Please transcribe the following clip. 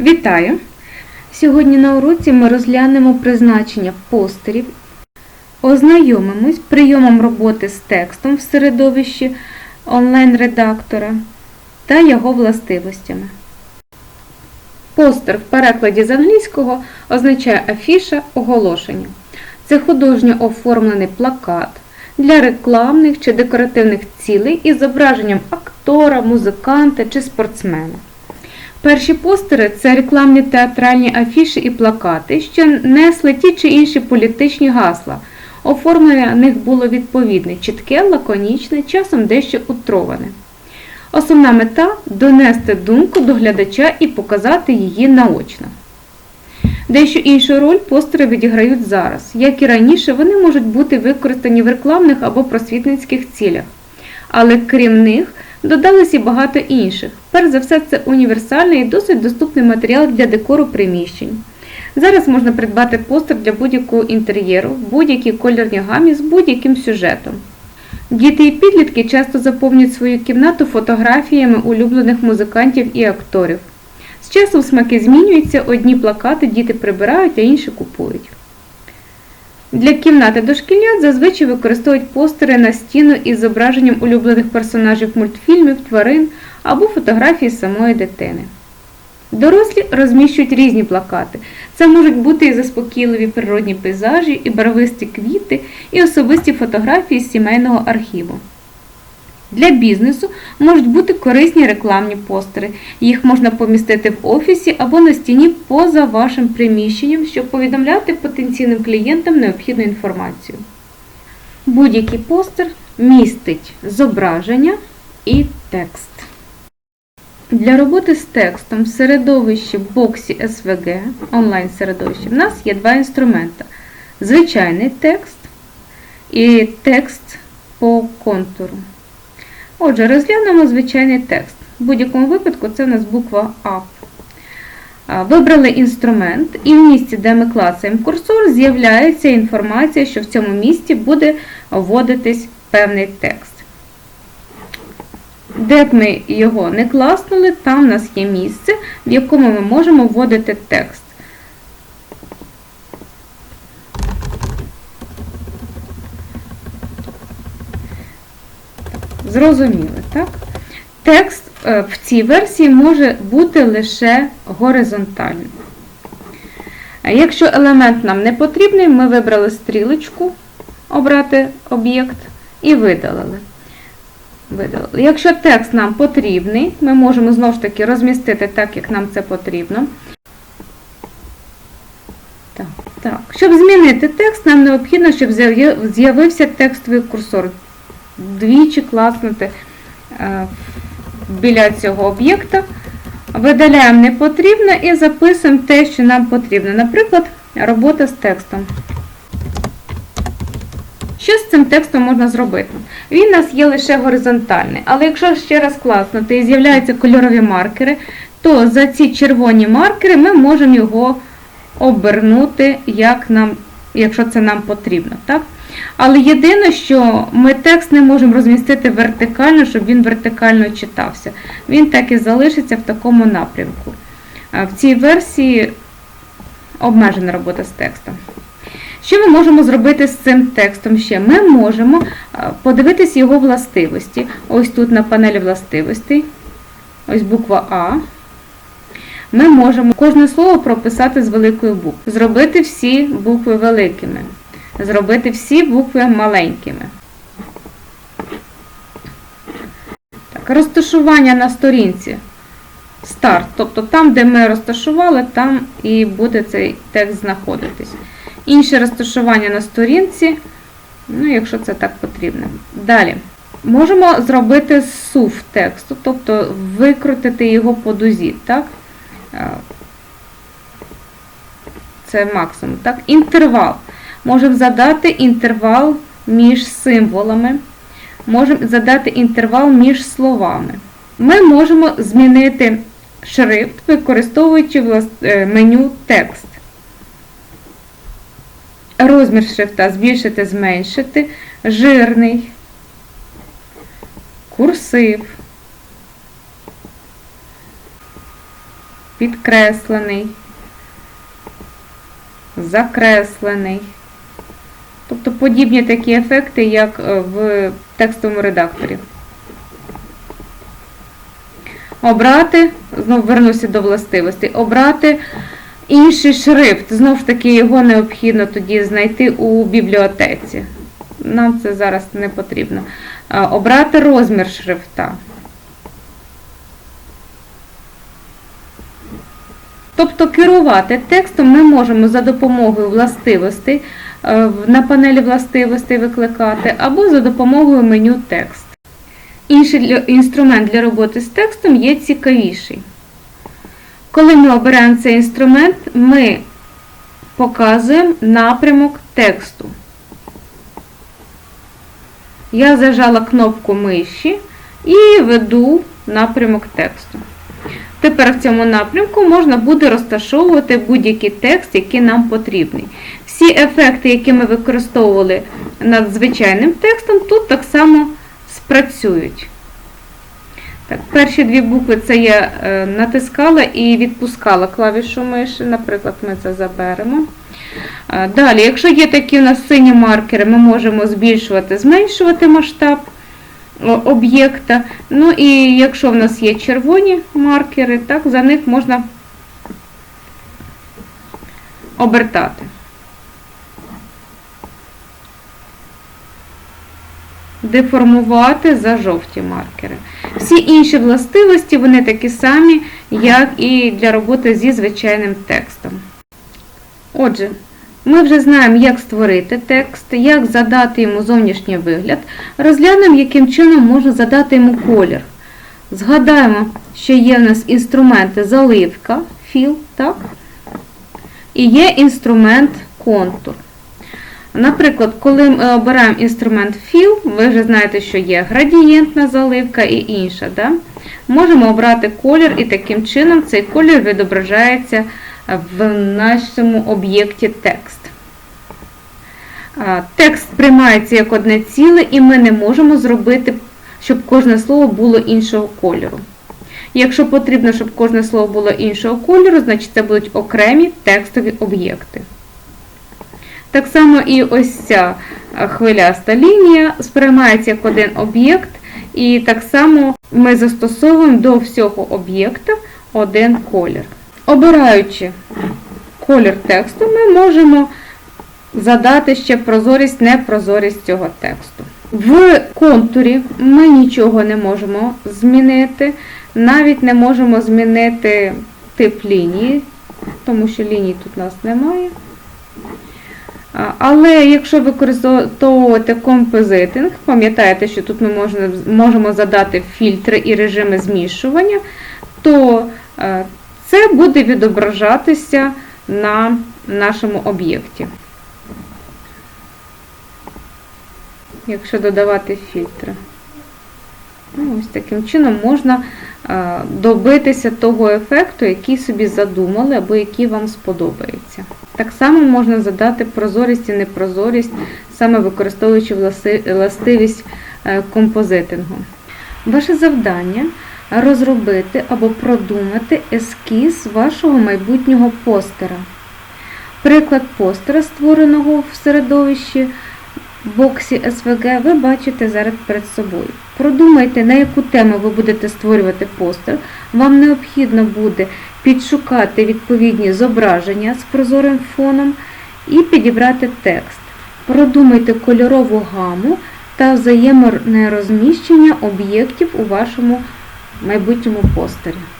Вітаю! Сьогодні на уроці ми розглянемо призначення постерів, ознайомимось прийомом роботи з текстом в середовищі онлайн-редактора та його властивостями. Постер в перекладі з англійського означає афіша оголошення. Це художньо оформлений плакат для рекламних чи декоративних цілей із зображенням актора, музиканта чи спортсмена. Перші постери це рекламні театральні афіші і плакати, що несли ті чи інші політичні гасла. Оформлення них було відповідне, чітке, лаконічне, часом дещо утроване. Основна мета донести думку до глядача і показати її наочно. Дещо іншу роль постери відіграють зараз. Як і раніше, вони можуть бути використані в рекламних або просвітницьких цілях. Але крім них, додалось і багато інших. Перш за все, це універсальний і досить доступний матеріал для декору приміщень. Зараз можна придбати постер для будь-якого інтер'єру, будь-якій кольорній гамі з будь-яким сюжетом. Діти і підлітки часто заповнюють свою кімнату фотографіями улюблених музикантів і акторів. З часом смаки змінюються, одні плакати діти прибирають, а інші купують. Для кімнати дошкільнят зазвичай використовують постери на стіну із зображенням улюблених персонажів мультфільмів, тварин або фотографії самої дитини. Дорослі розміщують різні плакати. Це можуть бути і заспокійливі природні пейзажі, і барвисті квіти, і особисті фотографії з сімейного архіву. Для бізнесу можуть бути корисні рекламні постери. Їх можна помістити в офісі або на стіні поза вашим приміщенням, щоб повідомляти потенційним клієнтам необхідну інформацію. Будь-який постер містить зображення і текст. Для роботи з текстом в середовищі боксі SVG, онлайн-середовищі, в нас є два інструменти: звичайний текст і текст по контуру. Отже, розглянемо звичайний текст. В будь-якому випадку це у нас буква А. Вибрали інструмент, і в місці, де ми клацаємо курсор, з'являється інформація, що в цьому місці буде вводитись певний текст. Де б ми його не класнули, там у нас є місце, в якому ми можемо вводити текст. Зрозуміли, так? Текст е, в цій версії може бути лише горизонтальним. Якщо елемент нам не потрібний, ми вибрали стрілочку, обрати об'єкт і видалили. видалили. Якщо текст нам потрібний, ми можемо знову ж таки розмістити так, як нам це потрібно. Так, так. Щоб змінити текст, нам необхідно, щоб з'явився текстовий курсор двічі класнути е, біля цього об'єкта. Видаляємо не потрібно і записуємо те, що нам потрібно. Наприклад, робота з текстом. Що з цим текстом можна зробити? Він у нас є лише горизонтальний, але якщо ще раз класнути і з'являються кольорові маркери, то за ці червоні маркери ми можемо його обернути, як нам, якщо це нам потрібно. Так? Але єдине, що ми текст не можемо розмістити вертикально, щоб він вертикально читався. Він так і залишиться в такому напрямку. В цій версії обмежена робота з текстом. Що ми можемо зробити з цим текстом ще? Ми можемо подивитись його властивості. Ось тут на панелі властивостей, ось буква А. Ми можемо кожне слово прописати з великою буквою, зробити всі букви великими зробити всі букви маленькими. Так, Розташування на сторінці. Старт. Тобто там, де ми розташували, там і буде цей текст знаходитись. Інше розташування на сторінці, ну, якщо це так потрібно. Далі. Можемо зробити сув тексту, тобто викрутити його по дузі. так? Це максимум. так? Інтервал. Можемо задати інтервал між символами, можемо задати інтервал між словами. Ми можемо змінити шрифт, використовуючи е, меню текст. Розмір шрифта збільшити, зменшити, жирний, курсив. підкреслений, закреслений. Тобто подібні такі ефекти, як е, в текстовому редакторі. Обрати, знову вернуся до властивостей, обрати інший шрифт. Знову ж таки, його необхідно тоді знайти у бібліотеці. Нам це зараз не потрібно. Обрати розмір шрифта. Тобто керувати текстом ми можемо за допомогою властивостей е, на панелі властивостей викликати або за допомогою меню текст. Інший інструмент для роботи з текстом є цікавіший. Коли ми обираємо цей інструмент, ми показуємо напрямок тексту. Я зажала кнопку миші і веду напрямок тексту. Тепер в цьому напрямку можна буде розташовувати будь-який текст, який нам потрібний. Всі ефекти, які ми використовували над звичайним текстом, тут так само спрацюють. Так, перші дві букви це я е, натискала і відпускала клавішу миші. Наприклад, ми це заберемо. Е, Далі, якщо є такі у нас сині маркери, ми можемо збільшувати, зменшувати масштаб об'єкта. Ну і якщо в нас є червоні маркери, так, за них можна обертати. Деформувати за жовті маркери. Всі інші властивості, вони такі самі, як і для роботи зі звичайним текстом. Отже, ми вже знаємо, як створити текст, як задати йому зовнішній вигляд. Розглянемо, яким чином можна задати йому колір. Згадаємо, що є в нас інструменти заливка, філ, так? І є інструмент контур. Наприклад, коли ми обираємо інструмент Fill, ви вже знаєте, що є градієнтна заливка і інша. Да? Можемо обрати колір, і таким чином цей колір відображається в нашому об'єкті текст. Текст сприймається як одне ціле, і ми не можемо зробити, щоб кожне слово було іншого кольору. Якщо потрібно, щоб кожне слово було іншого кольору, значить це будуть окремі текстові об'єкти. Так само і ось ця хвиляста лінія сприймається як один об'єкт, і так само ми застосовуємо до всього об'єкта один колір. Обираючи колір тексту, ми можемо задати ще прозорість, непрозорість цього тексту. В контурі ми нічого не можемо змінити, навіть не можемо змінити тип лінії, тому що ліній тут у нас немає. Але якщо використовувати композитинг, пам'ятаєте, що тут ми можемо, задати фільтри і режими змішування, то е, це буде відображатися на нашому об'єкті. Якщо додавати фільтри. Ну, Ось таким чином можна е, добитися того ефекту, який собі задумали, або який вам сподобається. Так само можна задати прозорість і непрозорість, саме використовуючи властивість е, композитингу. Ваше завдання розробити або продумати ескіз вашого майбутнього постера. Приклад постера, створеного в середовищі боксі СВГ, ви бачите зараз перед собою. Продумайте, на яку тему ви будете створювати постер. Вам необхідно буде підшукати відповідні зображення з прозорим фоном і підібрати текст. Продумайте кольорову гаму та взаємне розміщення об'єктів у вашому майбутньому постері.